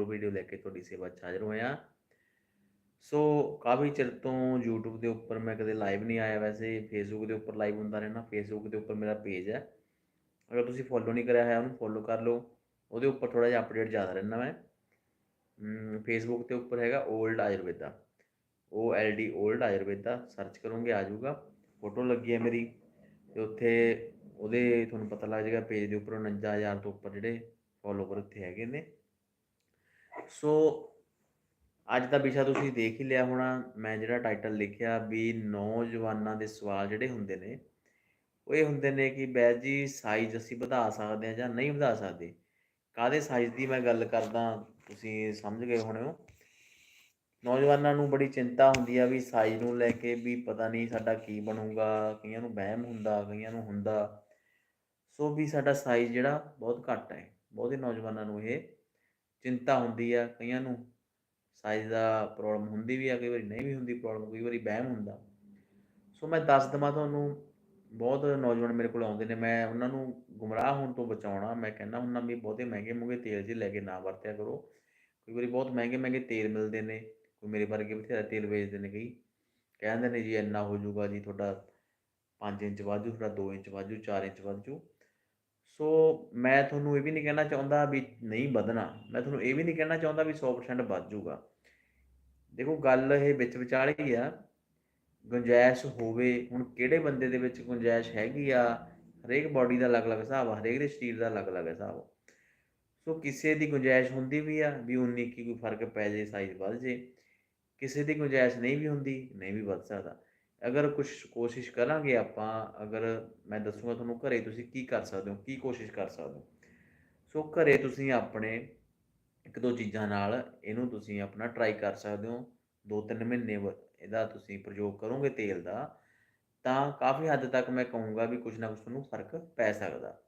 ਹੋਰ ਵੀਡੀਓ ਲੈ ਕੇ ਤੁਹਾਡੀ ਸੇਵਾ 'ਚ ਹਾਜ਼ਰ ਹੋਇਆ ਸੋ ਕਾਫੀ ਚਿਰ ਤੋਂ YouTube ਦੇ ਉੱਪਰ ਮੈਂ ਕਦੇ ਲਾਈਵ ਨਹੀਂ ਆਇਆ ਵੈਸੇ। Facebook ਦੇ ਉੱਪਰ ਲਾਈਵ ਹੁੰਦਾ ਰਹਿਣਾ, Facebook ਦੇ ਉੱਪਰ ਮੇਰਾ ਪੇਜ ਹੈ। ਅਗਰ ਤੁਸੀਂ ਫੋਲੋ ਨਹੀਂ ਕਰਿਆ ਹੈ ਉਹਨੂੰ ਫੋਲੋ ਕਰ ਲਓ। ਉਹਦੇ ਉੱਪਰ ਥੋੜਾ ਜਿਹਾ ਅਪਡੇਟ ਜ਼ਿਆਦਾ ਰਹਿਣਾ ਮੈਂ। ਫੇਸਬੁੱਕ ਤੇ ਉੱਪਰ ਹੈਗਾ old Ayurveda O L D old Ayurveda search ਕਰੋਗੇ, ਆ ਜਾਊਗਾ। ਫੋਟੋ ਲੱਗੀ ਹੈ ਮੇਰੀ। ਤੇ ਉੱਥੇ ਉਹਦੇ, ਤੁਹਾਨੂੰ ਪਤਾ ਲੱਗ ਜਾਏਗਾ ਪੇਜ ਦੇ ਉੱਪਰ 49000 ਤੋਂ ਉੱਪਰ ਜਿਹੜੇ ਫੋਲੋਵਰ ਉੱਥੇ ਹੈਗੇ ਨੇ। ਸੋ ਅੱਜ ਦਾ ਵਿਸ਼ਾ ਤੁਸੀਂ ਦੇਖ ਹੀ ਲਿਆ ਹੋਣਾ, ਮੈਂ ਜਿਹੜਾ ਟਾਈਟਲ ਲਿਖਿਆ ਵੀ ਨੌਜਵਾਨਾਂ ਦੇ ਸਵਾਲ ਜਿਹੜੇ ਹੁੰਦੇ ਨੇ, ਉਹ ਇਹ ਹੁੰਦੇ ਨੇ ਕਿ ਬੈਜ ਜੀ ਸਾਈਜ਼ ਅਸੀਂ ਵਧਾ ਸਕਦੇ ਹਾਂ ਜਾਂ ਨਹੀਂ ਵਧਾ ਸਕਦੇ। ਕਾਦੇ ਸਾਈਜ਼ ਦੀ ਮੈਂ ਗੱਲ ਕਰਦਾ, ਤੁਸੀਂ ਸਮਝ ਗਏ ਹੋਣੇ ਹੋ। ਨੌਜਵਾਨਾਂ ਨੂੰ ਬੜੀ ਚਿੰਤਾ ਹੁੰਦੀ ਆ ਵੀ ਸਾਈਜ਼ ਨੂੰ ਲੈ ਕੇ ਵੀ ਪਤਾ ਨਹੀਂ ਸਾਡਾ ਕੀ ਬਣੂਗਾ, ਕਈਆਂ ਨੂੰ ਵਹਿਮ ਹੁੰਦਾ, ਕਈਆਂ ਨੂੰ ਹੁੰਦਾ। ਸੋ ਵੀ ਸਾਡਾ ਸਾਈਜ਼ ਜਿਹੜਾ ਬਹੁਤ ਘੱਟ ਹੈ, ਬਹੁਤੇ ਨੌਜਵਾਨਾਂ ਨੂੰ ਇਹ ਚਿੰਤਾ ਹੁੰਦੀ ਆ ਕਈਆਂ ਨੂੰ ਸਾਈਜ਼ ਦਾ ਪ੍ਰੋਬਲਮ ਹੁੰਦੀ ਵੀ ਆ, ਕਈ ਵਾਰੀ ਨਹੀਂ ਵੀ ਹੁੰਦੀ ਪ੍ਰੋਬਲਮ ਕਈ ਵਾਰੀ ਵਹਿਮ ਹੁੰਦਾ। ਸੋ ਮੈਂ ਦੱਸ ਦਵਾਂ ਤੁਹਾਨੂੰ, ਬਹੁਤ ਨੌਜਵਾਨ ਮੇਰੇ ਕੋਲ ਆਉਂਦੇ ਨੇ, ਮੈਂ ਉਹਨਾਂ ਨੂੰ ਗੁੰਮਰਾਹ ਹੋਣ ਤੋਂ ਬਚਾਉਣਾ, ਮੈਂ ਕਹਿੰਦਾ ਹੁੰਦਾ ਵੀ ਬਹੁਤੇ ਮਹਿੰਗੇ ਮੁੰਗੇ ਤੇਲ ਜੇ ਲੈ ਕੇ ਨਾ ਵਰਤਿਆ ਕਰੋ। ਕਈ ਵਾਰੀ ਬਹੁਤ ਮਹਿੰਗੇ ਮਹਿੰਗੇ ਤੇਲ ਮਿਲਦੇ ਨੇ, ਕੋਈ ਮੇਰੇ ਵਰਗੇ ਬਥੇਰਾ ਤੇਲ ਵੇਚਦੇ ਨੇ ਕਈ। ਕਹਿੰਦੇ ਨੇ ਜੀ ਇੰਨਾ ਹੋ ਜਾਊਗਾ ਜੀ, ਤੁਹਾਡਾ 5 ਇੰਚ ਵਾਧੂ ਤੁਹਾਡਾ 2 ਇੰਚ ਵਾਧੂ 4 ਇੰਚ ਵਾਧੂ ਸੋ ਮੈਂ ਤੁਹਾਨੂੰ ਇਹ ਵੀ ਨਹੀਂ ਕਹਿਣਾ ਚਾਹੁੰਦਾ ਵੀ ਨਹੀਂ ਵਧਣਾ। ਮੈਂ ਤੁਹਾਨੂੰ ਇਹ ਵੀ ਨਹੀਂ ਕਹਿਣਾ ਚਾਹੁੰਦਾ ਵੀ 100% ਵੱਧ ਜਾਊਗਾ। ਦੇਖੋ, ਗੱਲ ਇਹ ਵਿੱਚ ਵਿਚਾਲੇ ਹੀ ਆ। ਗੁੰਜਾਇਸ਼ ਹੋਵੇ, ਹੁਣ ਕਿਹੜੇ ਬੰਦੇ ਦੇ ਵਿੱਚ ਗੁੰਜਾਇਸ਼ ਹੈਗੀ ਆ? ਹਰੇਕ ਬਾਡੀ ਦਾ ਅਲੱਗ-ਅਲੱਗ ਹਿਸਾਬ ਆ, ਹਰੇਕ ਦੇ ਸਰੀਰ ਦਾ ਅਲੱਗ-ਅਲੱਗ ਹਿਸਾਬ ਸੋ ਕਿਸੇ ਦੀ ਗੁੰਜਾਇਸ਼ ਹੁੰਦੀ ਵੀ ਆ ਵੀ 19 ਕੀ ਕੋਈ ਫ਼ਰਕ ਪੈ ਜੇ ਸਾਈਜ਼ ਵੱਧ ਜੇ। ਕਿਸੇ ਦੀ ਗੁੰਜਾਇਸ਼ ਨਹੀਂ ਵੀ ਹੁੰਦੀ, ਨਹੀਂ ਵੀ ਵੱਧ ਸਕਦਾ। ਅਗਰ ਕੁਝ ਕੋਸ਼ਿਸ਼ ਕਰਾਂਗੇ ਆਪਾਂ, ਅਗਰ ਮੈਂ ਦੱਸੂਗਾ ਤੁਹਾਨੂੰ ਘਰੇ ਤੁਸੀਂ ਕੀ ਕਰ ਸਕਦੇ ਹੋ, ਕੀ ਕੋਸ਼ਿਸ਼ ਕਰ ਸਕਦੇ ਹੋ? ਸੋ ਘਰੇ ਤੁਸੀਂ ਆਪਣੇ ਇੱਕ ਦੋ ਚੀਜ਼ਾਂ ਨਾਲ ਇਹਨੂੰ ਤੁਸੀਂ ਆਪਣਾ ਟਰਾਈ ਕਰ ਸਕਦੇ ਹੋ, ਦੋ ਤਿੰਨ ਮਹੀਨੇ ਇਹਦਾ ਤੁਸੀਂ ਪ੍ਰਯੋਗ ਕਰੋਗੇ ਤੇਲ ਦਾ, ਤਾਂ ਕਾਫੀ ਹੱਦ ਤੱਕ ਮੈਂ ਕਹੂੰਗਾ ਵੀ ਕੁਝ ਨਾ ਕੁਝ ਤੁਹਾਨੂੰ ਫ਼ਰਕ ਪੈ ਸਕਦਾ।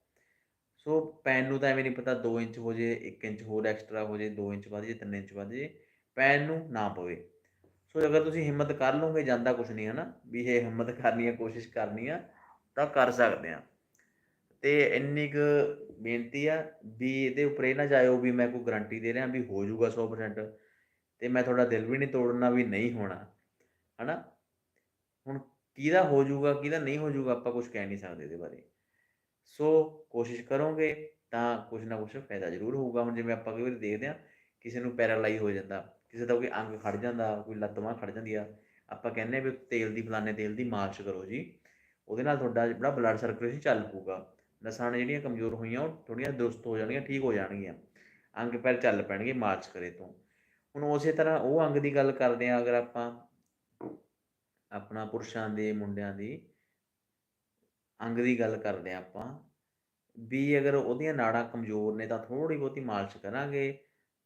ਸੋ ਪੈਨ ਨੂੰ ਤਾਂ ਐਵੇਂ ਨਹੀਂ ਪਤਾ 2 ਇੰਚ ਹੋ ਜੇ 1 ਇੰਚ ਹੋਰ ਐਕਸਟਰਾ ਹੋ ਜੇ 2 ਇੰਚ ਵੱਧ ਜੇ 3 ਇੰਚ ਵੱਧ ਜੇ, ਪੈਨ ਨੂੰ ਨਾ ਪਵੇ। ਸੋ ਅਗਰ ਤੁਸੀਂ ਹਿੰਮਤ ਕਰ ਲਓਗੇ, ਜਾਂਦਾ ਕੁਝ ਨਹੀਂ ਹੈ ਨਾ ਵੀ ਇਹ ਹਿੰਮਤ ਕਰਨੀ ਹੈ ਕੋਸ਼ਿਸ਼ ਕਰਨੀ ਆ, ਤਾਂ ਕਰ ਸਕਦੇ ਆ। ਤੇ ਇੰਨੀ ਕੁ ਬੇਨਤੀ ਆ ਵੀ ਇਹਦੇ ਉੱਪਰ ਇਹ ਨਾ ਜਾਇਓ ਵੀ ਮੈਂ ਕੋਈ ਗਾਰੰਟੀ ਦੇ ਰਿਹਾ ਵੀ ਹੋ ਜਾਊਗਾ 100% ਤੇ ਮੈਂ ਤੁਹਾਡਾ ਦਿਲ ਵੀ ਨਹੀਂ ਤੋੜਨਾ ਵੀ ਨਹੀਂ ਹੋਣਾ, ਹਨਾ? ਹੁਣ ਕਿਹਦਾ ਹੋ ਜਾਊਗਾ, ਕਿਹਦਾ ਨਹੀਂ ਹੋ ਜਾਊਗਾ, ਆਪਾਂ ਕੁਝ ਕਹਿ ਨਹੀਂ ਸਕਦੇ ਇਹਦੇ ਬਾਰੇ। ਸੋ ਕੋਸ਼ਿਸ਼ ਕਰੋਗੇ ਤਾਂ ਕੁਝ ਨਾ ਕੁਝ ਫਾਇਦਾ ਜ਼ਰੂਰ ਹੋਊਗਾ। ਹੁਣ ਜਿਵੇਂ ਆਪਾਂ ਕਈ ਵਾਰੀ ਦੇਖਦੇ ਆ, ਕਿਸੇ ਨੂੰ ਪੈਰਾਲਾਈਜ਼ ਹੋ ਜਾਂਦਾ ਕਿਸੇ ਦਾ ਕੋਈ ਅੰਗ ਖੜ ਜਾਂਦਾ, ਕੋਈ ਲੱਤ ਬਾਂਹ ਖੜ ਜਾਂਦੀ ਆ, ਆਪਾਂ ਕਹਿੰਦੇ ਆ ਵੀ ਤੇਲ ਦੀ, ਫਲਾਣੇ ਤੇਲ ਦੀ ਮਾਲਿਸ਼ ਕਰੋ ਜੀ। ਉਹਦੇ ਨਾਲ ਤੁਹਾਡਾ ਜਿਹੜਾ ਬਲੱਡ ਸਰਕੂਲੇਸ਼ਨ ਚੱਲ ਪੂਗਾ ਨਸਾਂ ਜਿਹੜੀਆਂ ਕਮਜ਼ੋਰ ਹੋਈਆਂ, ਉਹ ਥੋੜੀਆਂ ਦੁਰਸਤ ਹੋ ਜਾਣਗੀਆਂ, ਠੀਕ ਹੋ ਜਾਣਗੀਆਂ। ਅੰਗ ਪੈਰ ਚੱਲ ਪੈਣਗੇ ਮਾਲਿਸ਼ ਕਰੇ ਤੋਂ। ਹੁਣ ਉਸੇ ਤਰ੍ਹਾਂ ਉਹ ਅੰਗ ਦੀ ਗੱਲ ਕਰਦੇ ਆ ਅਗਰ ਆਪਾਂ ਆਪਣਾ ਪੁਰਸ਼ਾਂ ਦੇ, ਮੁੰਡਿਆਂ ਦੀ ਅੰਗ ਦੀ ਗੱਲ ਕਰਦੇ ਆ ਆਪਾਂ, ਵੀ ਅਗਰ ਉਹਦੀਆਂ ਨਾੜਾਂ ਕਮਜ਼ੋਰ ਨੇ ਤਾਂ ਥੋੜੀ ਬਹੁਤੀ ਮਾਲਿਸ਼ ਕਰਾਂਗੇ,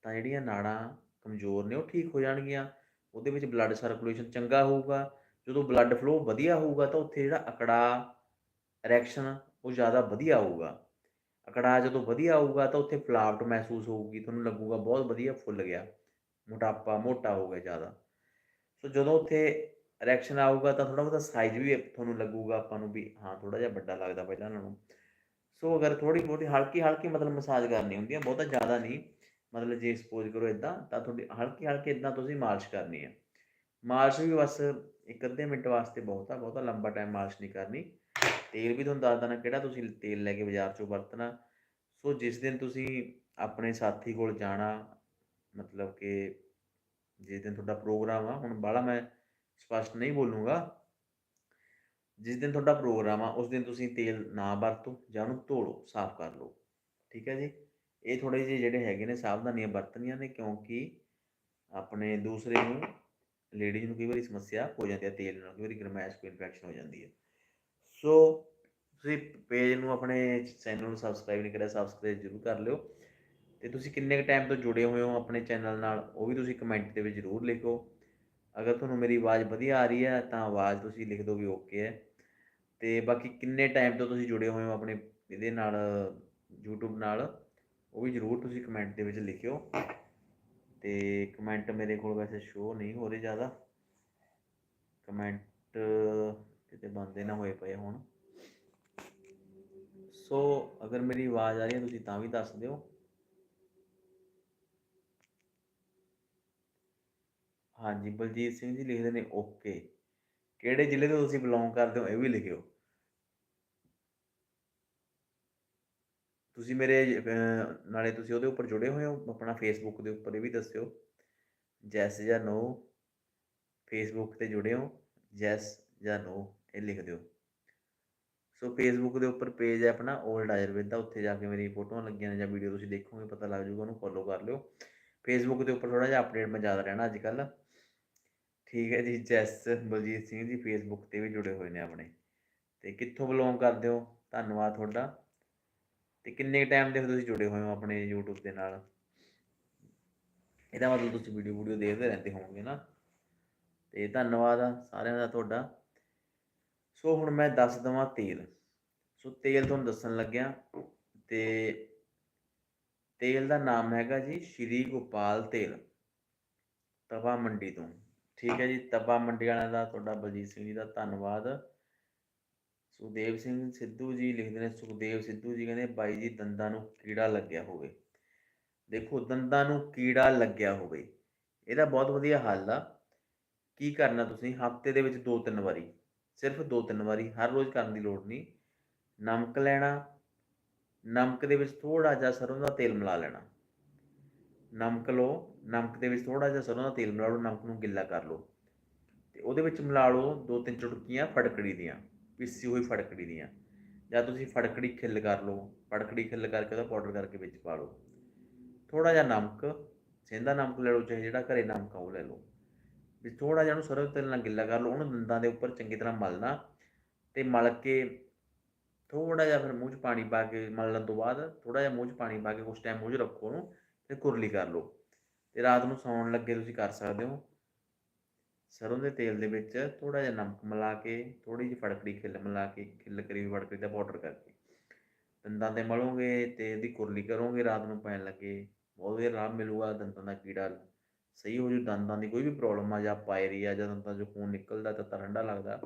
ਤਾਂ ਜਿਹੜੀਆਂ ਨਾੜਾਂ ਕਮਜ਼ੋਰ ਨੇ, ਉਹ ਠੀਕ ਹੋ ਜਾਣਗੀਆਂ। ਉਹਦੇ ਵਿੱਚ ਬਲੱਡ ਸਰਕੂਲੇਸ਼ਨ ਚੰਗਾ ਹੋਊਗਾ। ਜਦੋਂ ਬਲੱਡ ਫਲੋ ਵਧੀਆ ਹੋਊਗਾ, ਤਾਂ ਉੱਥੇ ਜਿਹੜਾ ਅਕੜਾ ਰਿਐਕਸ਼ਨ ਉਹ ਜ਼ਿਆਦਾ ਵਧੀਆ ਹੋਊਗਾ। ਅਕੜਾ ਜਦੋਂ ਵਧੀਆ ਆਊਗਾ ਤਾਂ ਉੱਥੇ ਫਲਾਵਟ ਮਹਿਸੂਸ ਹੋਊਗੀ। ਤੁਹਾਨੂੰ ਲੱਗੂਗਾ ਬਹੁਤ ਵਧੀਆ ਫੁੱਲ ਗਿਆ। ਮੋਟਾਪਾ ਮੋਟਾ ਹੋ ਗਿਆ ਜ਼ਿਆਦਾ। ਸੋ ਜਦੋਂ ਉੱਥੇ ਰੈਕਸ਼ਨ ਆਊਗਾ, ਤਾਂ ਥੋੜਾ ਬਹੁਤਾ ਸਾਈਜ਼ ਵੀ ਤੁਹਾਨੂੰ ਲੱਗੂਗਾ ਆਪਾਂ ਨੂੰ ਵੀ, ਹਾਂ ਥੋੜਾ ਜਿਹਾ ਵੱਡਾ ਲੱਗਦਾ ਪਹਿਲਾਂ ਨਾਲੋਂ। ਸੋ ਅਗਰ ਥੋੜੀ ਬਹੁਤੀ ਹਲਕੀ ਹਲਕੀ ਮਤਲਬ ਮਸਾਜ ਕਰਨੀ ਹੁੰਦੀ ਹੈ ਬਹੁਤਾ ਜ਼ਿਆਦਾ ਨਹੀਂ। ਮਤਲਬ ਜੇ ਸਪੋਜ਼ ਕਰੋ ਇਦਾਂ ਤਾਂ ਤੁਹਾਡੀ ਹਲਕੀ ਹਲਕੀ ਇਦਾਂ ਤੁਸੀਂ ਮਾਲਿਸ਼ ਕਰਨੀ ਹੈ ਮਾਲਿਸ਼ ਵੀ ਬਸ ਇੱਕ ਅੱਧੇ ਮਿੰਟ ਵਾਸਤੇ ਬਹੁਤ ਆ, ਬਹੁਤਾ ਲੰਬਾ ਟਾਈਮ ਮਾਲਿਸ਼ ਨਹੀਂ ਕਰਨੀ। ਤੇਲ ਵੀ ਤੁਹਾਨੂੰ ਦੱਸ ਦਣਾ ਕਿਹੜਾ ਤੁਸੀਂ ਤੇਲ ਲੈ ਕੇ ਬਾਜ਼ਾਰ ਚੋਂ ਵਰਤਣਾ। ਸੋ ਜਿਸ ਦਿਨ ਤੁਸੀਂ ਆਪਣੇ ਸਾਥੀ ਕੋਲ ਜਾਣਾ, ਮਤਲਬ ਕਿ ਜਿਸ ਦਿਨ ਤੁਹਾਡਾ ਪ੍ਰੋਗਰਾਮ ਆ, ਹੁਣ ਬਾਹਲਾ ਮੈਂ ਸਪਸ਼ਟ ਨਹੀਂ ਬੋਲੂੰਗਾ। ਜਿਸ ਦਿਨ ਤੁਹਾਡਾ ਪ੍ਰੋਗਰਾਮ ਆ, ਉਸ ਦਿਨ ਤੁਸੀਂ ਤੇਲ ਨਾ ਵਰਤੋ ਜਾਂ ਉਹਨੂੰ ਧੋ ਲਓ, ਸਾਫ਼ ਕਰ ਲਓ। ਠੀਕ ਹੈ ਜੀ? ਇਹ ਥੋੜੇ ਜਿਹੇ ਜਿਹੜੇ ਹੈਗੇ ਨੇ ਸਾਵਧਾਨੀਆਂ ਵਰਤਣੀਆਂ ਨੇ ਕਿਉਂਕਿ ਆਪਣੇ ਦੂਸਰੇ ਨੂੰ ਲੇਡੀਜ਼ ਨੂੰ ਕਈ ਵਾਰੀ ਸਮੱਸਿਆ ਹੋ ਜਾਂਦੀ ਹੈ, ਤੇਲ ਨਾਲ ਕਈ ਵਾਰੀ ਗਰਮੈਸ਼ ਕੋਈ ਇਨਫੈਕਸ਼ਨ ਹੋ ਜਾਂਦੀ ਹੈ। ਸੋ ਤੁਸੀਂ ਪੇਜ ਨੂੰ ਆਪਣੇ ਚੈਨਲ ਨੂੰ ਸਬਸਕ੍ਰਾਈਬ ਨਹੀਂ ਕਰਿਆ ਸਬਸਕ੍ਰਾਈਬ ਜ਼ਰੂਰ ਕਰ ਲਿਓ। ਤੇ ਤੁਸੀਂ ਕਿੰਨੇ ਕੁ ਟਾਈਮ ਤੋਂ ਜੁੜੇ ਹੋਏ ਹੋ ਆਪਣੇ ਚੈਨਲ ਨਾਲ, ਉਹ ਵੀ ਤੁਸੀਂ ਕਮੈਂਟ ਦੇ ਵਿੱਚ ਜ਼ਰੂਰ ਲਿਖੋ। ਅਗਰ ਤੁਹਾਨੂੰ ਮੇਰੀ ਆਵਾਜ਼ ਵਧੀਆ ਆ ਰਹੀ ਹੈ, ਤਾਂ ਆਵਾਜ਼ ਤੁਸੀਂ ਲਿਖ ਦਿਓ ਵੀ ਓਕੇ ਹੈ। ਤੇ ਬਾਕੀ ਕਿੰਨੇ ਟਾਈਮ ਤੋਂ ਤੁਸੀਂ ਜੁੜੇ ਹੋਏ ਹੋ ਆਪਣੇ, ਇਹਦੇ ਨਾਲ, YouTube ਨਾਲ? ਉਹ ਵੀ ਜ਼ਰੂਰ ਤੁਸੀਂ ਕਮੈਂਟ ਦੇ ਵਿੱਚ ਲਿਖਿਓ। ਤੇ ਕਮੈਂਟ ਮੇਰੇ ਕੋਲ ਵੈਸੇ ਸ਼ੋ ਨਹੀਂ ਹੋ ਰਹੇ ਜ਼ਿਆਦਾ। ਕਮੈਂਟ ਕਿਤੇ ਬੰਦੇ ਨਾ ਹੋਏ ਪਏ ਹੁਣ। ਸੋ ਅਗਰ ਮੇਰੀ ਆਵਾਜ਼ ਆ ਰਹੀ ਹੈ, ਤੁਸੀਂ ਤਾਂ ਵੀ ਦੱਸ ਦਿਓ। ਹਾਂਜੀ, ਬਲਜੀਤ ਸਿੰਘ ਜੀ ਲਿਖਦੇ ਨੇ ਓਕੇ ਕਿਹੜੇ ਜ਼ਿਲ੍ਹੇ ਤੋਂ ਤੁਸੀਂ ਬਿਲੋਂਗ ਕਰਦੇ ਹੋ, ਇਹ ਵੀ ਲਿਖਿਓ। ਤੁਸੀਂ ਮੇਰੇ ਨਾਲੇ ਤੁਸੀਂ ਉਹਦੇ ਉੱਪਰ ਜੁੜੇ ਹੋਏ ਹੋ, ਆਪਣਾ ਫੇਸਬੁੱਕ ਦੇ ਉੱਪਰ ਇਹ ਵੀ ਦੱਸਿਓ। ਜੈਸ ਜਾਂ ਨੋ ਫੇਸਬੁੱਕ ਤੇ ਜੁੜੇ ਹੋ, ਜੈਸ ਜਾਂ ਨੋ, ਇਹ ਲਿਖ ਦਿਓ। ਸੋ ਫੇਸਬੁੱਕ ਦੇ ਉੱਪਰ ਪੇਜ ਹੈ ਆਪਣਾ 올ਡ ਆਯੁਰਵੇਦਾ ਉੱਥੇ ਜਾ ਕੇ ਮੇਰੀ ਫੋਟੋਆਂ ਲੱਗੀਆਂ ਨੇ ਜਾਂ ਵੀਡੀਓ ਤੁਸੀਂ ਦੇਖੋਗੇ, ਪਤਾ ਲੱਗ ਜਾਊਗਾ, ਉਹਨੂੰ ਫੋਲੋ ਕਰ ਲਿਓ। ਫੇਸਬੁੱਕ ਦੇ ਉੱਪਰ ਥੋੜਾ ਜਿਹਾ ਅਪਡੇਟ ਮੈਂ ਜ਼ਿਆਦਾ ਰਹਿਣਾ ਅੱਜ ਕੱਲ੍ਹ ਠੀਕ ਹੈ ਜੀ, ਜੈਸ ਬਲਜੀਤ ਸਿੰਘ ਜੀ ਫੇਸਬੁੱਕ ਤੇ ਵੀ ਜੁੜੇ ਹੋਏ ਨੇ ਆਪਣੇ। ਤੇ ਕਿੱਥੋਂ ਬਿਲੋਂਗ ਕਰਦੇ ਹੋ? ਧੰਨਵਾਦ ਤੁਹਾਡਾ। ਤੇ ਕਿੰਨੇ ਟਾਈਮ ਦੇ ਤੁਸੀਂ ਜੁੜੇ ਹੋਏ ਹੋ ਆਪਣੇ YouTube ਦੇ ਨਾਲ? ਇਹਦਾ ਮਤਲਬ ਤੁਸੀਂ ਵੀਡੀਓ ਵੀਡੀਓ ਦੇਖਦੇ ਰਹਿੰਦੇ ਹੋਵੋਗੇ ਨਾ। ਤੇ ਧੰਨਵਾਦ ਸਾਰਿਆਂ ਦਾ ਤੁਹਾਡਾ। ਸੋ ਹੁਣ ਮੈਂ ਦੱਸ ਦਵਾਂ ਤੇਲ। ਸੋ ਤੇਲ ਤੁਹਾਨੂੰ ਦੱਸਣ ਲੱਗਿਆ ਤੇ ਤੇਲ ਦਾ ਨਾਮ ਹੈਗਾ ਜੀ ਸ਼੍ਰੀ ਗੋਪਾਲ ਤੇਲ। ਤਵਾ ਮੰਡੀ ਤੋਂ। ਠੀਕ ਹੈ ਜੀ, ਤਵਾ ਮੰਡੀ ਵਾਲਿਆਂ ਦਾ, ਤੁਹਾਡਾ ਬਲਜੀਤ ਸਿੰਘ ਜੀ ਦਾ ਧੰਨਵਾਦ। ਸੁਖਦੇਵ ਸਿੰਘ ਸਿੱਧੂ ਜੀ ਲਿਖਦੇ ਨੇ, ਸੁਖਦੇਵ ਸਿੱਧੂ ਜੀ ਕਹਿੰਦੇ, ਬਾਈ ਜੀ ਦੰਦਾਂ ਨੂੰ ਕੀੜਾ ਲੱਗਿਆ ਹੋਵੇ। ਦੇਖੋ, ਦੰਦਾਂ ਨੂੰ ਕੀੜਾ ਲੱਗਿਆ ਹੋਵੇ ਇਹਦਾ ਬਹੁਤ ਵਧੀਆ ਹੱਲ ਆ। ਕੀ ਕਰਨਾ ਤੁਸੀਂ? ਹਫ਼ਤੇ ਦੇ ਵਿੱਚ ਦੋ ਤਿੰਨ ਵਾਰੀ, ਸਿਰਫ ਦੋ ਤਿੰਨ ਵਾਰੀ, ਹਰ ਰੋਜ਼ ਕਰਨ ਦੀ ਲੋੜ ਨਹੀਂ। ਨਮਕ ਲੈਣਾ, ਨਮਕ ਦੇ ਵਿੱਚ ਥੋੜਾ ਜਿਹਾ ਸਰੋਂ ਦਾ ਤੇਲ ਮਿਲਾ ਲੈਣਾ। ਨਮਕ ਲਓ, ਨਮਕ ਦੇ ਵਿੱਚ ਥੋੜਾ ਜਿਹਾ ਸਰੋਂ ਦਾ ਤੇਲ ਮਿਲਾ ਲਓ, ਨਮਕ ਨੂੰ ਗਿੱਲਾ ਕਰ ਲਓ। ਤੇ ਉਹਦੇ ਵਿੱਚ ਮਿਲਾ ਲਓ ਦੋ ਤਿੰਨ ਚੁਟਕੀਆਂ ਫੜਕੜੀ ਦੀਆਂ। ਪੀਸੀ ਹੋਈ ਫੜਕੜੀ ਦੀਆਂ। ਜਾਂ ਤੁਸੀਂ ਫੜਕੜੀ ਖਿੱਲ ਕਰ ਲਓ, ਫੜਕੜੀ ਖਿੱਲ ਕਰਕੇ ਉਹਦਾ ਪਾਊਡਰ ਕਰਕੇ ਵਿੱਚ ਪਾ ਲਓ। ਥੋੜਾ ਜਿਹਾ ਨਮਕ ਸੇਂਦਾ ਨਮਕ ਲੈ ਲਓ, ਚਾਹੇ ਜਿਹੜਾ ਘਰੇ ਨਮਕ ਆ ਉਹ ਲੈ ਲਓ। ਵੀ ਥੋੜਾ ਜਿਹਾ ਉਹਨੂੰ ਸਰੋਂ ਤੇਲ ਨਾਲ ਗਿੱਲਾ ਕਰ ਲਓ, ਉਹਨੂੰ ਦੰਦਾਂ ਦੇ ਉੱਪਰ ਚੰਗੀ ਤਰ੍ਹਾਂ ਮਲਣਾ ਤੇ ਮਲ ਕੇ ਥੋੜਾ ਜਿਹਾ ਫਿਰ ਮੂੰਹ 'ਚ ਪਾਣੀ ਪਾ ਕੇ ਮਲਣ ਤੋਂ ਬਾਅਦ ਥੋੜਾ ਜਿਹਾ ਮੂੰਹ 'ਚ ਪਾਣੀ ਪਾ ਕੇ ਕੁਝ ਟਾਈਮ ਮੂੰਹ 'ਚ ਰੱਖੋ ਉਹਨੂੰ ਤੇ ਕੁਰਲੀ ਕਰ ਲਓ। ਤੇ ਰਾਤ ਨੂੰ ਸੌਣ ਲੱਗੇ ਤੁਸੀਂ ਕਰ ਸਕਦੇ ਹੋ। ਸਰੋਂ ਦੇ ਤੇਲ ਦੇ ਵਿੱਚ ਥੋੜਾ ਜਿਹਾ ਨਮਕ ਮਿਲਾ ਕੇ ਥੋੜੀ ਜਿਹੀ ਫੜਕੜੀ ਖਿੱਲ, ਮਿਲਾ ਕੇ, ਖਿੱਲ ਕਰੀ ਫੜਕੜੀ ਦਾ ਪਾਊਡਰ ਕਰਕੇ। ਦੰਦਾਂ ਤੇ ਮਲੋਗੇ ਤੇ ਇਹਦੀ ਕੁਰਲੀ ਕਰੋਗੇ ਰਾਤ ਨੂੰ ਪੈਣ ਲੱਗੇ। ਬਹੁਤ ਵਧੀਆ ਆਰਾਮ ਮਿਲੂਗਾ ਦੰਦਾਂ ਦਾ ਕੀੜਾ। ਸਹੀ ਹੋ ਜੂ ਦੰਦਾਂ ਦੀ ਕੋਈ ਵੀ ਪ੍ਰੋਬਲਮ ਆ, ਜਾਂ ਪਾਇਰੀ ਆ ਜਾਂ ਦੰਦਾਂ 'ਚੋਂ ਖੂਨ ਨਿਕਲਦਾ ਤਾਂ ਠੰਡਾ ਲੱਗਦਾ।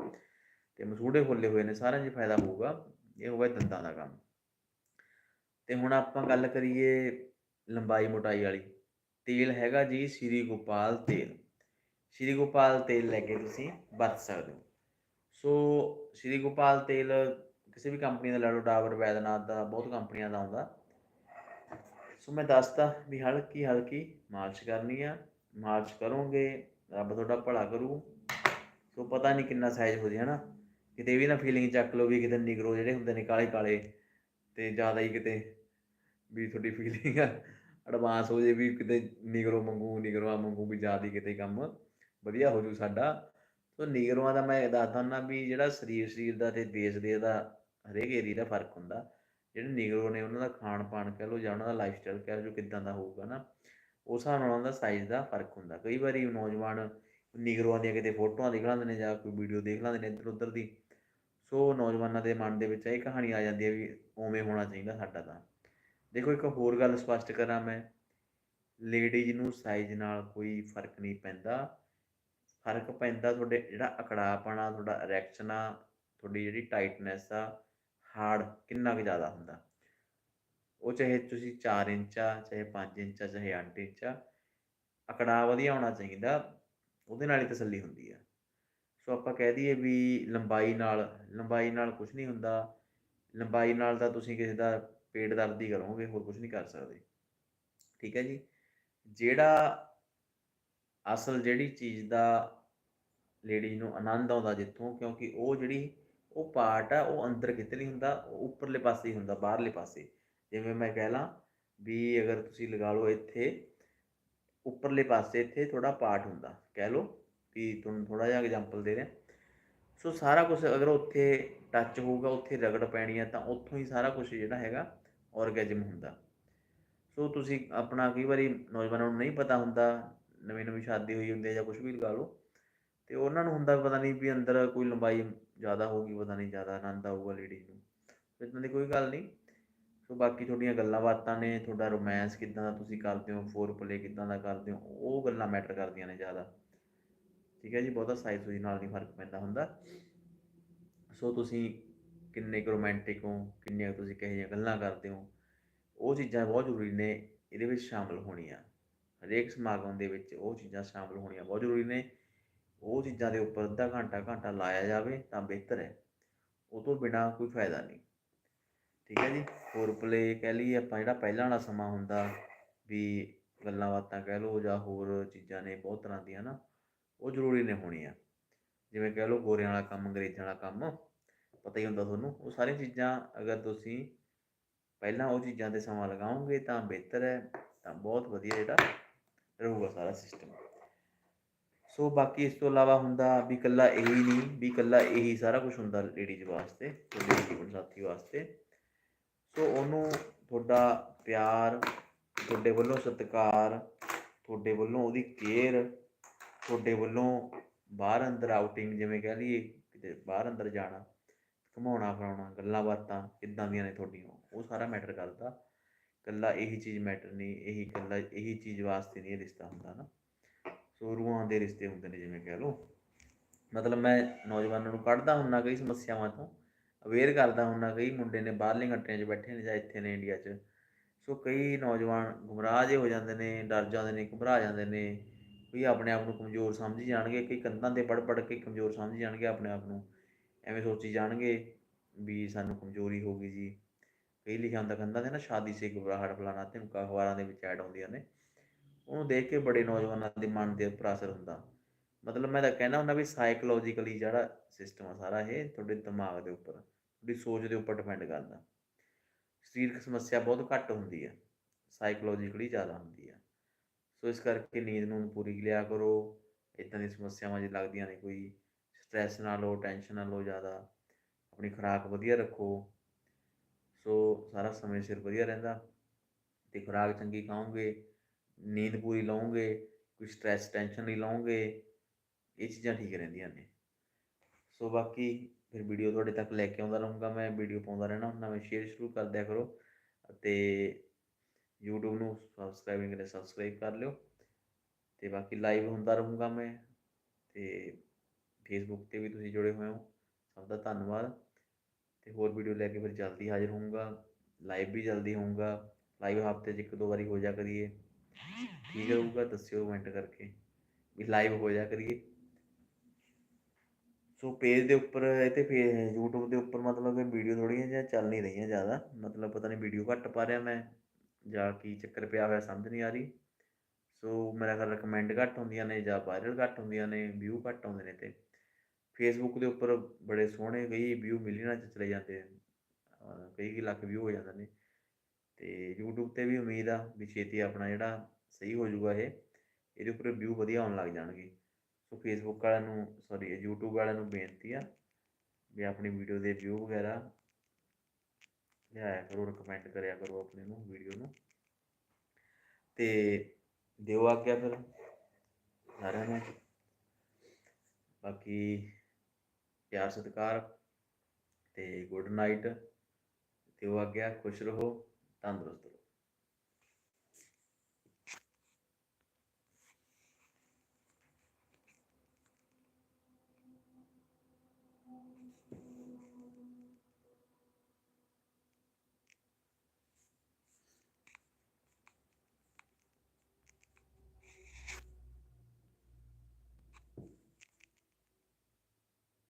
ਤੇ ਮਸੂੜੇ ਖੁੱਲੇ ਹੋਏ ਨੇ, ਸਾਰਿਆਂ 'ਚ ਫਾਇਦਾ ਹੋਊਗਾ। ਇਹ ਹੋਵੇ ਦੰਦਾਂ ਦਾ ਕੰਮ। ਤੇ ਹੁਣ ਆਪਾਂ ਗੱਲ ਕਰੀਏ ਲੰਬਾਈ ਮੋਟਾਈ ਵਾਲੀ। ਤੇਲ ਹੈਗਾ ਜੀ ਸ਼੍ਰੀ ਗੋਪਾਲ ਤੇਲ। ਸ਼੍ਰੀ ਗੋਪਾਲ ਤੇਲ ਲੈ ਕੇ ਤੁਸੀਂ ਵਰਤ ਸਕਦੇ ਹੋ। ਸੋ ਸ਼੍ਰੀ ਗੋਪਾਲ ਤੇਲ ਕਿਸੇ ਵੀ ਕੰਪਨੀ ਦਾ ਲੈ ਲਓ, ਡਾਬਰ ਵੈਦਨਾਥ ਦਾ, ਬਹੁਤ ਕੰਪਨੀਆਂ ਦਾ ਆਉਂਦਾ ਸੋ ਮੈਂ ਦੱਸਤਾ ਵੀ ਹਲਕੀ ਹਲਕੀ ਮਾਲਿਸ਼ ਕਰਨੀ ਆ, ਮਾਲਿਸ਼ ਕਰੋਗੇ, ਰੱਬ ਤੁਹਾਡਾ ਭਲਾ ਕਰੂ। ਸੋ ਪਤਾ ਨਹੀਂ ਕਿੰਨਾ ਸਾਈਜ਼ ਹੋ ਜੇ, ਹਨਾ। ਕਿਤੇ ਵੀ ਨਾ ਫੀਲਿੰਗ ਚੱਕ ਲਓ ਵੀ ਕਿਤੇ ਨਿਗਰੋ ਜਿਹੜੇ ਹੁੰਦੇ ਨੇ ਕਾਲੇ ਕਾਲੇ ਤੇ ਜ਼ਿਆਦਾ ਹੀ ਕਿਤੇ ਵੀ ਤੁਹਾਡੀ ਫੀਲਿੰਗ ਐਡਵਾਂਸ ਹੋ ਜੇ ਵੀ ਕਿਤੇ ਨਿਗਰੋ ਮੰਗੂ ਨਿਗਰੋਆ ਮੰਗੂ ਵੀ ਜ਼ਿਆਦਾ ਹੀ ਕਿਤੇ ਕੰਮ। ਵਧੀਆ ਹੋ ਜੂ ਸਾਡਾ। ਸੋ ਨਿਗਰੋਆਂ ਦਾ ਮੈਂ ਇਹ ਦੱਸਦਾ ਨਾ ਵੀ ਜਿਹੜਾ ਸਰੀਰ ਸਰੀਰ ਦਾ ਤੇ ਦੇਸ਼ ਦੇ ਦਾ ਹਰੇਕ ਏਰੀਆ ਦਾ ਫ਼ਰਕ ਹੁੰਦਾ। ਜਿਹੜੇ ਨਿਗਰੋ ਨੇ ਉਹਨਾਂ ਦਾ ਖਾਣ ਪਾਣ ਕਹਿ ਲਓ ਜਾਂ ਉਹਨਾਂ ਦਾ ਲਾਈਫ ਸਟਾਈਲ ਕਹਿ ਲਓ ਜੋ ਕਿਦਾਂ ਦਾ ਹੋਊਗਾ ਨਾ, ਉਸ ਹਿਸਾਬ ਨਾਲ ਉਹਨਾਂ ਦਾ ਸਾਈਜ਼ ਦਾ ਫ਼ਰਕ ਹੁੰਦਾ। ਕਈ ਵਾਰੀ ਨੌਜਵਾਨ ਨਿਗਰੋਆਂ ਦੀਆਂ ਕਿਤੇ ਫੋਟੋਆਂ ਦੇਖ ਲੈਂਦੇ ਨੇ ਜਾਂ ਕੋਈ ਵੀਡੀਓ ਦੇਖ ਲੈਂਦੇ ਨੇ ਇੱਧਰ ਉੱਧਰ ਦੀ। ਸੋ ਨੌਜਵਾਨਾਂ ਦੇ ਮਨ ਦੇ ਵਿੱਚ ਇਹ ਕਹਾਣੀ ਆ ਜਾਂਦੀ ਹੈ ਵੀ ਉਵੇਂ ਹੋਣਾ ਚਾਹੀਦਾ ਸਾਡਾ ਤਾਂ। ਦੇਖੋ ਇੱਕ ਹੋਰ ਗੱਲ ਸਪਸ਼ਟ ਕਰਾਂ ਮੈਂ। ਲੇਡੀਜ਼ ਨੂੰ ਸਾਈਜ਼ ਨਾਲ ਕੋਈ ਫ਼ਰਕ ਨਹੀਂ ਪੈਂਦਾ। ਫ਼ਰਕ ਪੈਂਦਾ ਤੁਹਾਡੇ ਜਿਹੜਾ ਅਕੜਾਪਣਾ ਤੁਹਾਡਾ ਇਰੈਕਸ਼ਨ ਆ, ਤੁਹਾਡੀ ਜਿਹੜੀ ਟਾਈਟਨੈਸ ਆ ਹਾਰਡ ਕਿੰਨਾ ਕੁ ਜ਼ਿਆਦਾ ਹੁੰਦਾ। ਉਹ ਚਾਹੇ ਤੁਸੀਂ 4 ਇੰਚ ਆ, ਚਾਹੇ 5 ਇੰਚ ਆ, ਚਾਹੇ 8 ਇੰਚ ਆ ਅਕੜਾ ਵਧੀਆ ਹੋਣਾ ਚਾਹੀਦਾ, ਉਹਦੇ ਨਾਲ ਹੀ ਤਸੱਲੀ ਹੁੰਦੀ ਆ। ਸੋ ਆਪਾਂ ਕਹਿ ਦਈਏ ਵੀ ਲੰਬਾਈ ਨਾਲ ਲੰਬਾਈ ਨਾਲ ਕੁਝ ਨਹੀਂ ਹੁੰਦਾ, ਲੰਬਾਈ ਨਾਲ ਤਾਂ ਤੁਸੀਂ ਕਿਸੇ ਦਾ ਪੇਟ ਦਰਦ ਹੀ ਕਰੋਗੇ, ਹੋਰ ਕੁਝ ਨਹੀਂ ਕਰ ਸਕਦੇ। ਠੀਕ ਹੈ ਜੀ? ਜਿਹੜਾ ਅਸਲ ਜਿਹੜੀ ਚੀਜ਼ ਦਾ ਲੇਡੀਜ਼ ਨੂੰ ਆਨੰਦ ਆਉਂਦਾ ਜਿੱਥੋਂ, ਕਿਉਂਕਿ ਉਹ ਜਿਹੜੀ ਉਹ ਪਾਰਟ ਆ, ਉਹ ਅੰਦਰ ਕਿਤੇ ਨਹੀਂ ਹੁੰਦਾ, ਉਹ ਉੱਪਰਲੇ ਪਾਸੇ ਹੀ ਹੁੰਦਾ, ਬਾਹਰਲੇ ਪਾਸੇ। ਜਿਵੇਂ ਮੈਂ ਕਹਿ ਲਾਂ ਵੀ ਅਗਰ ਤੁਸੀਂ ਲਗਾ ਲਓ ਇੱਥੇ, ਉੱਪਰਲੇ ਪਾਸੇ ਇੱਥੇ ਥੋੜਾ ਪਾਰਟ ਹੁੰਦਾ। ਕਹਿ ਲਓ ਵੀ ਤੁਹਾਨੂੰ ਥੋੜਾ ਜਿਹਾ ਐਗਜ਼ਾਮਪਲ ਦੇ ਰਿਹਾ। ਸੋ ਸਾਰਾ ਕੁਝ ਅਗਰ ਉੱਥੇ ਟੱਚ ਹੋਊਗਾ, ਉੱਥੇ ਰਗੜ ਪੈਣੀ ਹੈ ਤਾਂ ਉੱਥੋਂ ਹੀ ਸਾਰਾ ਕੁਝ ਜਿਹੜਾ ਹੈਗਾ ਔਰਗੈਜ਼ਮ ਹੁੰਦਾ। ਸੋ ਤੁਸੀਂ ਆਪਣਾ ਕਈ ਵਾਰੀ ਨੌਜਵਾਨਾਂ ਨੂੰ ਨਹੀਂ ਪਤਾ ਹੁੰਦਾ ਨਵੀਂ ਨਵੀਂ ਸ਼ਾਦੀ ਹੋਈ ਹੁੰਦੀ ਹੈ ਜਾਂ ਕੁਝ ਵੀ ਲਗਾ ਲਓ, ਤੇ ਉਹਨਾਂ ਨੂੰ ਹੁੰਦਾ ਪਤਾ ਨਹੀਂ ਵੀ ਅੰਦਰ ਕੋਈ ਲੰਬਾਈ ਜ਼ਿਆਦਾ ਹੋਊਗੀ ਪਤਾ ਨਹੀਂ ਜ਼ਿਆਦਾ ਆਨੰਦ ਆਊਗਾ ਲੇਡੀਜ਼ ਨੂੰ ਇਦਾਂ ਦੀ ਕੋਈ ਗੱਲ ਨਹੀਂ। ਸੋ ਬਾਕੀ ਤੁਹਾਡੀਆਂ ਗੱਲਾਂ ਬਾਤਾਂ ਨੇ, ਤੁਹਾਡਾ ਰੋਮਾਂਸ ਕਿੱਦਾਂ ਦਾ ਤੁਸੀਂ ਕਰਦੇ ਹੋ ਫੋਰ ਪਲੇ ਕਿੱਦਾਂ ਦਾ ਕਰਦੇ ਹੋ, ਉਹ ਗੱਲਾਂ ਮੈਟਰ ਕਰਦੀਆਂ ਨੇ ਜ਼ਿਆਦਾ। ਠੀਕ ਹੈ ਜੀ, ਬਹੁਤਾ ਸਾਈਜ਼ ਸੂਈ ਨਾਲ ਨਹੀਂ ਫ਼ਰਕ ਪੈਂਦਾ ਹੁੰਦਾ। ਸੋ ਤੁਸੀਂ ਕਿੰਨੇ ਕੁ ਰੋਮਾਂਟਿਕ ਹੋ, ਕਿੰਨੀਆਂ ਕੁ ਤੁਸੀਂ ਕਿਹੋ ਜਿਹੀਆਂ ਗੱਲਾਂ ਕਰਦੇ ਹੋ, ਉਹ ਚੀਜ਼ਾਂ ਬਹੁਤ ਜ਼ਰੂਰੀ ਨੇ, ਇਹਦੇ ਵਿੱਚ ਸ਼ਾਮਲ ਹੋਣੀਆਂ। ਹਰੇਕ ਸਮਾਗਮ ਦੇ ਵਿੱਚ ਉਹ ਚੀਜ਼ਾਂ ਸ਼ਾਮਲ ਹੋਣੀਆਂ ਬਹੁਤ ਜ਼ਰੂਰੀ ਨੇ। ਉਹ ਚੀਜ਼ਾਂ ਦੇ ਉੱਪਰ ਅੱਧਾ ਘੰਟਾ ਘੰਟਾ ਲਾਇਆ ਜਾਵੇ ਤਾਂ ਬਿਹਤਰ ਹੈ। ਉਹ ਤੋਂ ਬਿਨਾ ਕੋਈ ਫਾਇਦਾ ਨਹੀਂ। ਠੀਕ ਹੈ ਜੀ? ਹੋਰ ਪਲੇ ਕਹਿ ਲਈਏ ਆਪਾਂ, ਜਿਹੜਾ ਪਹਿਲਾਂ ਵਾਲਾ ਸਮਾਂ ਹੁੰਦਾ ਵੀ ਗੱਲਾਂ ਬਾਤਾਂ ਕਹਿ ਲਓ ਜਾਂ ਹੋਰ ਚੀਜ਼ਾਂ ਨੇ ਬਹੁਤ ਤਰ੍ਹਾਂ ਦੀਆਂ ਨਾ, ਉਹ ਜ਼ਰੂਰੀ ਨੇ ਹੋਣੀਆਂ। ਜਿਵੇਂ ਕਹਿ ਲਓ ਗੋਰਿਆਂ ਵਾਲਾ ਕੰਮ, ਅੰਗਰੇਜ਼ਾਂ ਵਾਲਾ ਕੰਮ, ਪਤਾ ਹੀ ਹੁੰਦਾ ਤੁਹਾਨੂੰ, ਉਹ ਸਾਰੀਆਂ ਚੀਜ਼ਾਂ ਅਗਰ ਤੁਸੀਂ ਪਹਿਲਾਂ ਉਹ ਚੀਜ਼ਾਂ ਤੇ ਸਮਾਂ ਲਗਾਓਗੇ ਤਾਂ ਬਿਹਤਰ ਹੈ, ਤਾਂ ਬਹੁਤ ਵਧੀਆ ਜਿਹੜਾ ਰਹੂਗਾ ਸਾਰਾ ਸਿਸਟਮ ਸੋ ਬਾਕੀ ਇਸ ਤੋਂ ਇਲਾਵਾ ਹੁੰਦਾ ਵੀ ਇਕੱਲਾ ਇਹੀ ਨਹੀਂ, ਵੀ ਇਕੱਲਾ ਇਹੀ ਸਾਰਾ ਕੁਝ ਹੁੰਦਾ ਲੇਡੀਜ਼ ਵਾਸਤੇ, ਤੁਹਾਡੇ ਜੀਵਨ ਸਾਥੀ ਵਾਸਤੇ। ਸੋ ਉਹਨੂੰ ਤੁਹਾਡਾ ਪਿਆਰ, ਤੁਹਾਡੇ ਵੱਲੋਂ ਸਤਿਕਾਰ, ਤੁਹਾਡੇ ਵੱਲੋਂ ਉਹਦੀ ਕੇਅਰ, ਤੁਹਾਡੇ ਵੱਲੋਂ ਬਾਹਰ ਅੰਦਰ ਆਊਟਿੰਗ ਜਿਵੇਂ ਕਹਿ ਲਈਏ, ਕਿਤੇ ਬਾਹਰ ਅੰਦਰ ਜਾਣਾ ਘੁਮਾਉਣਾ ਫਿਰਾਉਣਾ ਗੱਲਾਂ ਬਾਤਾਂ ਕਿੱਦਾਂ ਦੀਆਂ ਨੇ ਤੁਹਾਡੀਆਂ, ਉਹ ਸਾਰਾ ਮੈਟਰ ਕਰਦਾ। ਇਕੱਲਾ ਇਹੀ ਚੀਜ਼ ਮੈਟਰ ਨਹੀਂ, ਇਹੀ ਇਕੱਲਾ, ਇਹੀ ਚੀਜ਼ ਵਾਸਤੇ ਨਹੀਂ ਇਹ ਰਿਸ਼ਤਾ ਹੁੰਦਾ ਨਾ। ਸੋ ਰੂਹਾਂ ਦੇ ਰਿਸ਼ਤੇ ਹੁੰਦੇ ਨੇ ਜਿਵੇਂ ਕਹਿ ਲਓ। ਮਤਲਬ ਮੈਂ ਨੌਜਵਾਨਾਂ ਨੂੰ ਕੱਢਦਾ ਹੁੰਨਾ ਕਈ ਸਮੱਸਿਆਵਾਂ ਤੋਂ ਅਵੇਅਰ ਕਰਦਾ ਹੁੰਨਾ ਕਈ ਮੁੰਡੇ ਨੇ ਬਾਹਰਲੀਆਂ ਕੰਟਰੀਆਂ 'ਚ ਬੈਠੇ ਨੇ ਜਾਂ ਇੱਥੇ ਨੇ ਇੰਡੀਆ 'ਚ। ਸੋ ਕਈ ਨੌਜਵਾਨ ਗੁੰਮਰਾਹ ਜਿਹੇ ਹੋ ਜਾਂਦੇ ਨੇ, ਡਰ ਜਾਂਦੇ ਨੇ, ਘਬਰਾ ਜਾਂਦੇ ਨੇ ਕੋਈ ਆਪਣੇ ਆਪ ਨੂੰ ਕਮਜ਼ੋਰ ਸਮਝੀ ਜਾਣਗੇ, ਕਈ ਕੰਧਾਂ ਤੇ ਪੜ ਪੜ ਕੇ ਕਮਜ਼ੋਰ ਸਮਝੀ ਜਾਣਗੇ ਆਪਣੇ ਆਪ ਨੂੰ। ਐਵੇਂ ਸੋਚੀ ਜਾਣਗੇ ਵੀ ਸਾਨੂੰ ਕਮਜ਼ੋਰੀ ਹੋ ਗਈ ਜੀ। ਕਈ ਲਿਖਿਆ ਹੁੰਦਾ ਕੰਧਾਂ ਤੇ ਨਾ, ਸ਼ਾਦੀ ਸੇ ਘਬਰਾਹਟ ਫਲਾਣਾ ਤੇ ਅਖਬਾਰਾਂ ਦੇ ਵਿੱਚ ਐਡ ਆਉਂਦੀਆਂ ਨੇ। ਉਹਨੂੰ ਦੇਖ ਕੇ ਬੜੇ ਨੌਜਵਾਨਾਂ ਦੇ ਮਨ ਦੇ ਉੱਪਰ ਅਸਰ ਹੁੰਦਾ। ਮਤਲਬ ਮੈਂ ਤਾਂ ਕਹਿਣਾ ਹੁੰਦਾ ਵੀ ਸਾਈਕੋਲੋਜੀਕਲੀ ਜਿਹੜਾ ਸਿਸਟਮ ਆ ਸਾਰਾ, ਇਹ ਤੁਹਾਡੇ ਦਿਮਾਗ ਦੇ ਉੱਪਰ, ਤੁਹਾਡੀ ਸੋਚ ਦੇ ਉੱਪਰ ਡਿਪੈਂਡ ਕਰਦਾ। ਸਰੀਰਕ ਸਮੱਸਿਆ ਬਹੁਤ ਘੱਟ ਹੁੰਦੀ ਹੈ ਸਾਈਕੋਲੋਜੀਕਲੀ ਜ਼ਿਆਦਾ ਹੁੰਦੀ ਹੈ ਸੋ ਇਸ ਕਰਕੇ ਨੀਂਦ ਨੂੰ ਪੂਰੀ ਲਿਆ ਕਰੋ। ਇਦਾਂ ਦੀਆਂ ਸਮੱਸਿਆਵਾਂ ਜੇ ਲੱਗਦੀਆਂ ਨੇ ਕੋਈ ਸਟ੍ਰੈਸ ਨਾ ਲਓ ਟੈਨਸ਼ਨ ਨਾ ਲਓ ਜ਼ਿਆਦਾ, ਆਪਣੀ ਖੁਰਾਕ ਵਧੀਆ ਰੱਖੋ। ਸੋ ਸਾਰਾ ਸਮੇਂ ਸਿਰ ਵਧੀਆ ਰਹਿੰਦਾ ਤੇ ਖੁਰਾਕ ਚੰਗੀ ਖਾਓਗੇ, ਨੀਂਦ ਪੂਰੀ ਲਓਗੇ, ਕੋਈ ਸਟ੍ਰੈਸ ਟੈਨਸ਼ਨ ਨਹੀਂ ਲਓਗੇ, ਇਹ ਚੀਜ਼ਾਂ ਠੀਕ ਰਹਿੰਦੀਆਂ ਨੇ। ਸੋ ਬਾਕੀ ਫਿਰ ਵੀਡੀਓ ਤੁਹਾਡੇ ਤੱਕ ਲੈ ਕੇ ਆਉਂਦਾ ਰਹੂੰਗਾ ਮੈਂ ਵੀਡੀਓ ਪਾਉਂਦਾ ਰਹਿਣਾ ਹੁੰਦਾ, ਮੈਂ ਸ਼ੇਅਰ ਸ਼ੁਰੂ ਕਰ ਦਿਆ ਕਰੋ ਅਤੇ YouTube ਨੂੰ ਸਬਸਕ੍ਰਾਈਬ ਨਹੀਂ ਕਰਿਆ ਸਬਸਕ੍ਰਾਈਬ ਕਰ ਲਿਓ ਤੇ ਬਾਕੀ ਲਾਈਵ ਹੁੰਦਾ ਰਹੂੰਗਾ ਮੈਂ ਤੇ ਫੇਸਬੁੱਕ ਤੇ ਵੀ ਤੁਸੀਂ ਜੁੜੇ ਹੋਏ ਹੋ। ਸਭ ਦਾ ਧੰਨਵਾਦ। ਤੇ ਹੋਰ ਵੀਡੀਓ ਲੈ ਕੇ ਫਿਰ ਜਲਦੀ ਹਾਜ਼ਰ ਹੋਊਂਗਾ ਲਾਈਵ ਵੀ ਜਲਦੀ ਹੋਊਂਗਾ ਲਾਈਵ ਹਫ਼ਤੇ 'ਚ ਇੱਕ ਦੋ ਵਾਰੀ ਹੋ ਜਾ ਕਰੀਏ। ਠੀਕ ਰਹੂਗਾ, ਦੱਸਿਓ ਕਮੈਂਟ ਕਰਕੇ ਵੀ ਲਾਈਵ ਹੋ ਜਾ ਕਰੀਏ। ਸੋ ਪੇਜ ਦੇ ਉੱਪਰ ਇਹ ਤੇ ਫੇ YouTube ਦੇ ਉੱਪਰ ਮਤਲਬ ਕਿ ਵੀਡੀਓ ਥੋੜ੍ਹੀਆਂ ਜਿਹੀਆਂ ਚੱਲ ਨਹੀਂ ਰਹੀਆਂ ਜ਼ਿਆਦਾ। ਮਤਲਬ ਪਤਾ ਨਹੀਂ ਵੀਡੀਓ ਘੱਟ ਪਾ ਰਿਹਾ ਮੈਂ ਜਾਂ ਕੀ ਚੱਕਰ ਪਿਆ ਹੋਇਆ ਸਮਝ ਨਹੀਂ ਆ ਰਹੀ। ਸੋ ਮੇਰਾ ਖਿਆਲ ਕਮੈਂਟ ਘੱਟ ਹੁੰਦੀਆਂ ਨੇ ਜਾਂ ਵਾਇਰਲ ਘੱਟ ਹੁੰਦੀਆਂ ਨੇ ਵਿਊ ਘੱਟ ਆਉਂਦੇ ਨੇ ਤੇ ਫੇਸਬੁੱਕ ਦੇ ਉੱਪਰ ਬੜੇ ਸੋਹਣੇ ਕਈ ਵਿਊ ਮਿਲੀਅਨਾਂ 'ਚ ਚਲੇ ਜਾਂਦੇ ਅਹ ਕਈ ਕਈ ਲੱਖ ਵਿਊ ਹੋ ਜਾਂਦੇ ਨੇ। ਤੇ YouTube ਤੇ ਵੀ ਉਮੀਦ ਆ ਵੀ ਛੇਤੀ ਆਪਣਾ ਜਿਹੜਾ ਸਹੀ ਹੋ ਜਾਊਗਾ ਇਹ, ਇਹਦੇ ਉੱਪਰ ਵਿਊ ਵਧੀਆ ਆਉਣ ਲੱਗ ਜਾਣਗੇ। ਸੋ ਫੇਸਬੁੱਕ ਵਾਲਿਆਂ ਨੂੰ ਸੌਰੀ YouTube ਵਾਲਿਆਂ ਨੂੰ ਬੇਨਤੀ ਆ ਵੀ ਆਪਣੀ ਵੀਡੀਓ ਦੇ ਵਿਊ ਵਗੈਰਾ ਲਿਆਇਆ ਕਰੋ ਰეკਮੈਂਡ ਕਰਿਆ ਕਰੋ ਆਪਣੇ ਨੂੰ ਵੀਡੀਓ ਨੂੰ। ਤੇ ਦਿਓ ਆਗਿਆ ਫਿਰ, ਸਾਰਿਆਂ ਨੂੰ। ਬਾਕੀ ਪਿਆਰ ਸਤਿਕਾਰ ਤੇ ਗੁੱਡ ਨਾਈਟ ਦਿਓ ਆਗਿਆ ਖੁਸ਼ ਰਹੋ ਤੰਦਰੁਸਤ ਰਹੋ।